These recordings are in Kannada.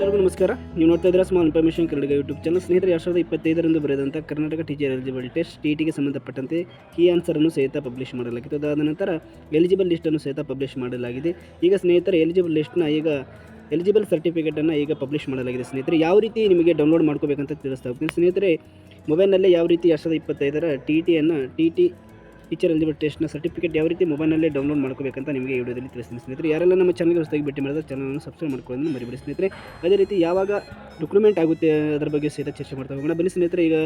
ನಮಸ್ಕಾರ. ನೀವು ನೋಡ್ತಾ ಇದ್ದೀರಾ small information Kannada YouTube channel ಸ್ನೇಹಿತರೆ, ಎರಡು ಸಾವಿರದ ಇಪ್ಪತ್ತೈದರಂದು ಬರೆದಂಥ Karnataka teacher eligible test T ಟಿಗೆ ಸಂಬಂಧಪಟ್ಟಂತೆ ಕೀ ಆನ್ಸರನ್ನು ಸಹಿತ ಪಬ್ಲಿಷ್ ಮಾಡಲಾಗಿತ್ತು. ಅದಾದ ನಂತರ ಎಲಿಜಿಬಲ್ ಲಿಸ್ಟನ್ನು ಸಹಿತ ಪಬ್ಲಿಷ್ ಮಾಡಲಾಗಿದೆ. ಈಗ ಸ್ನೇಹಿತರೆ ಎಲಿಜಿಬಲ್ ಲಿಸ್ಟ್ನ ಈಗ ಎಲಿಜಿಬಲ್ ಸರ್ಟಿಫಿಕೇಟನ್ನು ಈಗ ಪಬ್ಲಿಷ್ ಮಾಡಲಾಗಿದೆ. ಸ್ನೇಹಿತರೆ, ಯಾವ ರೀತಿ ನಿಮಗೆ ಡೌನ್ಲೋಡ್ ಮಾಡ್ಕೋಬೇಕಂತ ತಿಳಿಸ್ತಾ ಹೋಗ್ತೀನಿ. ಸ್ನೇಹಿತರೆ ಮೊಬೈಲ್ನಲ್ಲೇ ಯಾವ ರೀತಿ ಎರಡು ಸಾವಿರದ ಇಪ್ಪತ್ತೈದರ ಟಿ ಟಿಯನ್ನು ಟಿ ಟಿ ಟೀಚರ್ ಎಲಿಜಿಬಲ್ ಟೆಸ್ಟ್ನ ಸರ್ಟಿಫಿಕೇಟ್ ಯಾವ ರೀತಿ ಮೊಬೈಲ್ನಲ್ಲಿ ಡೌನ್ಲೋಡ್ ಮಾಡ್ಕೋಬೇಕಂತ ನಿಮಗೆ ಈ ವಿಡಿಯೋದಲ್ಲಿ ತಿಳಿಸ್ತೀನಿ. ಸ್ನೇಹಿತರೆ, ಯಾರೆಲ್ಲ ನಮ್ಮ ಚಾನಲ್ಗೆ ಹೊಸದಾಗಿ ಭೇಟಿ ಮಾಡಿದ್ರೆ ಚಾನಲನ್ನು ಸಬ್ಸ್ಕ್ರೈಬ್ ಮಾಡ್ಕೊಳ್ಳೋದನ್ನು ಮರಿಬೇಡಿ. ಸ್ನೇಹಿತರೆ, ಅದೇ ರೀತಿ ಯಾವಾಗ ಡಾಕ್ಯುಮೆಂಟ್ ಆಗುತ್ತೆ ಅದರ ಬಗ್ಗೆ ಸಹಿತ ಚರ್ಚೆ ಮಾಡ್ತಾ ಹೋಗೋಣ. ಬನ್ನಿ ಸ್ನೇಹಿತರೆ, ಈಗ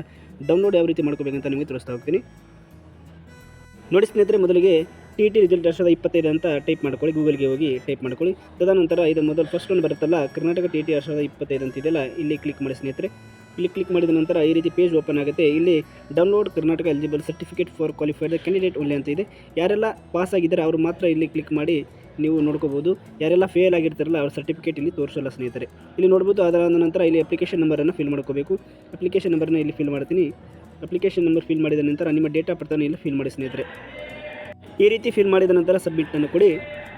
ಡೌನ್ಲೋಡ್ ಯಾವ ರೀತಿ ಮಾಡ್ಕೋಬೇಕಂತ ನಿಮಗೆ ತಿಳಿಸ್ತಾ ಹೋಗ್ತೀನಿ. ನೋಡಿ ಸ್ನೇಹಿತರೆ, ಮೊದಲಿಗೆ ಟಿ ಟಿ ರಿಸಲ್ಟ್ ಎರಡು ಸಾವಿರದ ಇಪ್ಪತ್ತೈದು ಅಂತ ಟೈಪ್ ಮಾಡ್ಕೊಳ್ಳಿ. ಗೂಗಲ್ಗೆ ಹೋಗಿ ಟೈಪ್ ಮಾಡ್ಕೊಳ್ಳಿ. ತದನಂತರ ಇದು ಮೊದಲು ಫಸ್ಟ್ ಒಂದು ಬರುತ್ತಲ್ಲ, ಕರ್ನಾಟಕ ಟಿ ಟಿ ಎರಡು ಸಾವಿರದ ಇಪ್ಪತ್ತೈದು ಅಂತ ಇದೆಯಲ್ಲ, ಇಲ್ಲಿ ಕ್ಲಿಕ್ ಮಾಡಿ ಸ್ನೇಹಿತರೆ. ಇಲ್ಲಿ ಕ್ಲಿಕ್ ಮಾಡಿದ ನಂತರ ಈ ರೀತಿ ಪೇಜ್ ಓಪನ್ ಆಗುತ್ತೆ. ಇಲ್ಲಿ download Karnataka eligible certificate for qualified candidate ಒಳ್ಳೆ ಅಂತ ಇದೆ. ಯಾರೆಲ್ಲ ಪಾಸ್ ಆಗಿದ್ದಾರೆ, ಅವರು ಮಾತ್ರ ಇಲ್ಲಿ ಕ್ಲಿಕ್ ಮಾಡಿ ನೀವು ನೋಡ್ಕೋಬೋದು. ಯಾರೆಲ್ಲ ಫೇಲ್ ಆಗಿರ್ತಾರಲ್ಲ, ಅವ್ರ ಸರ್ಟಿಫಿಕೇಟ್ ಇಲ್ಲಿ ತೋರಿಸಲ್ಲ ಸ್ನೇಹಿತರೆ. ಇಲ್ಲಿ ನೋಡ್ಬೋದು ಅದರ ನಂತರ ಇಲ್ಲಿ ಅಪ್ಲಿಕೇಶನ್ ನಂಬರನ್ನು ಫಿಲ್ ಮಾಡ್ಕೋಬೇಕು. ಅಪ್ಲಿಕೇಶನ್ ನಂಬರ್ನ ಇಲ್ಲಿ ಫಿಲ್ ಮಾಡ್ತೀನಿ. ಅಪ್ಲಿಕೇಶನ್ ನಂಬರ್ ಫಿಲ್ ಮಾಡಿದ ನಂತರ ನಿಮ್ಮ ಡೇಟ್ ಆಫ್ ಇಲ್ಲಿ ಫಿಲ್ ಮಾಡಿ ಸ್ನೇಹಿತರೆ. ಈ ರೀತಿ ಫಿಲ್ ಮಾಡಿದ ನಂತರ ಸಬ್ಮಿಟನ್ನು ಕೊಡಿ.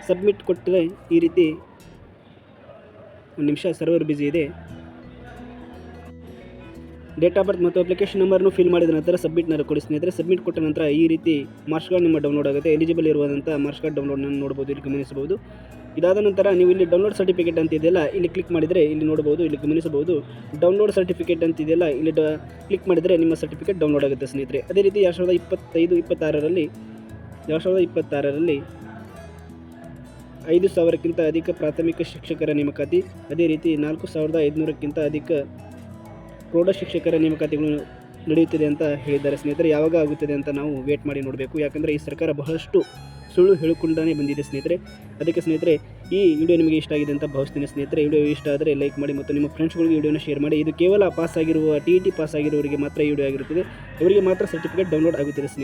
ಸಬ್ಮಿಟ್ ಕೊಟ್ಟರೆ ಈ ರೀತಿ ಒಂದು ನಿಮಿಷ ಸರ್ವರ್ ಬ್ಯುಸಿ ಇದೆ. ಡೇಟ್ ಆಫ್ ಬರ್ತ್ ಮತ್ತು ಅಪ್ಲಿಕೇಶನ್ ನಂಬರ್ನು ಫಿಲ್ ಮಾಡಿದ ನಂತರ ಸಬ್ಮಿಟ್ ಸಬ್ಮಿಟ್ನ ಕೊಡಿ. ಸ್ನೇಹಿತರೆ ಸಬ್ಮಿಟ್ ಕೊಟ್ಟ ನಂತರ ಈ ರೀತಿ ಮಾರ್ಕ್ಸ್ ಕಾರ್ಡ್ ನಿಮ್ಮ ಡೌನ್ಲೋಡ್ ಆಗುತ್ತೆ. ಎಲಿಜಿಬಲ್ ಇರುವಂಥ ಮಾರ್ಕ್ಸ್ ಕಾರ್ಡ್ ಡೌನ್ಲೋಡ್ನ ನೋಡ್ಬೋದು ಇಲ್ಲಿ ಗಮನಿಸಬಹುದು. ಇದಾದ ನಂತರ ನೀವು ಇಲ್ಲಿ ಡೌನ್ಲೋಡ್ ಸರ್ಟಿಫಿಕೇಟ್ ಅಂತ ಇದೆಯಲ್ಲ, ಇಲ್ಲಿ ಕ್ಲಿಕ್ ಮಾಡಿದರೆ ಇಲ್ಲಿ ನೋಡಬಹುದು, ಇಲ್ಲಿ ಗಮನಿಸಬಹುದು. ಡೌನ್ಲೋಡ್ ಸರ್ಟಿಫಿಕೇಟ್ ಅಂತ ಇದೆಯಲ್ಲ, ಇಲ್ಲಿ ಕ್ಲಿಕ್ ಮಾಡಿದರೆ ನಿಮ್ಮ ಸರ್ಟಿಫಿಕೇಟ್ ಡೌನ್ಲೋಡ್ ಆಗುತ್ತೆ ಸ್ನೇಹಿತರೆ. ಅದೇ ರೀತಿ ಎರಡು ಸಾವಿರದ ಇಪ್ಪತ್ತೈದು, ಇಪ್ಪತ್ತಾರರಲ್ಲಿ, ಎರಡು ಸಾವಿರದ ಇಪ್ಪತ್ತಾರರಲ್ಲಿ ಐದು ಸಾವಿರಕ್ಕಿಂತ ಅಧಿಕ ಪ್ರಾಥಮಿಕ ಶಿಕ್ಷಕರ ನೇಮಕಾತಿ, ಅದೇ ರೀತಿ ನಾಲ್ಕು ಸಾವಿರದ ಐದುನೂರಕ್ಕಿಂತ ಅಧಿಕ ಪ್ರೌಢ ಶಿಕ್ಷಕರ ನೇಮಕಾತಿಗಳು ನಡೆಯುತ್ತಿದೆ ಅಂತ ಹೇಳಿದ್ದಾರೆ. ಸ್ನೇಹಿತರೆ, ಯಾವಾಗ ಆಗುತ್ತದೆ ಅಂತ ನಾವು ವೇಟ್ ಮಾಡಿ ನೋಡಬೇಕು. ಯಾಕಂದರೆ ಈ ಸರ್ಕಾರ ಬಹಳಷ್ಟು ಸುಳ್ಳು ಹೇಳಿಕೊಂಡೇ ಬಂದಿದೆ ಸ್ನೇಹಿತರೆ. ಅದಕ್ಕೆ ಸ್ನೇಹಿತರೆ, ಈ ವಿಡಿಯೋ ನಿಮಗೆ ಇಷ್ಟ ಆಗಿದೆ ಅಂತ ಭಾವಿಸ್ತೀನಿ ಸ್ನೇಹಿತರೆ. ವಿಡಿಯೋ ಇಷ್ಟ ಆದರೆ ಲೈಕ್ ಮಾಡಿ ಮತ್ತು ನಿಮ್ಮ ಫ್ರೆಂಡ್ಸ್ಗಳಿಗೆ ವಿಡಿಯೋನ ಶೇರ್ ಮಾಡಿ. ಇದು ಕೇವಲ ಪಾಸ್ ಆಗಿರುವ ಟಿ ಟಿ ಪಾಸ್ ಆಗಿರುವವರಿಗೆ ಮಾತ್ರ ಈ ವಿಡಿಯೋ ಆಗಿರುತ್ತದೆ. ಅವರಿಗೆ ಮಾತ್ರ ಸರ್ಟಿಫಿಕೇಟ್ ಡೌನ್ಲೋಡ್ ಆಗುತ್ತದೆ ಸ್ನೇಹಿತರೆ.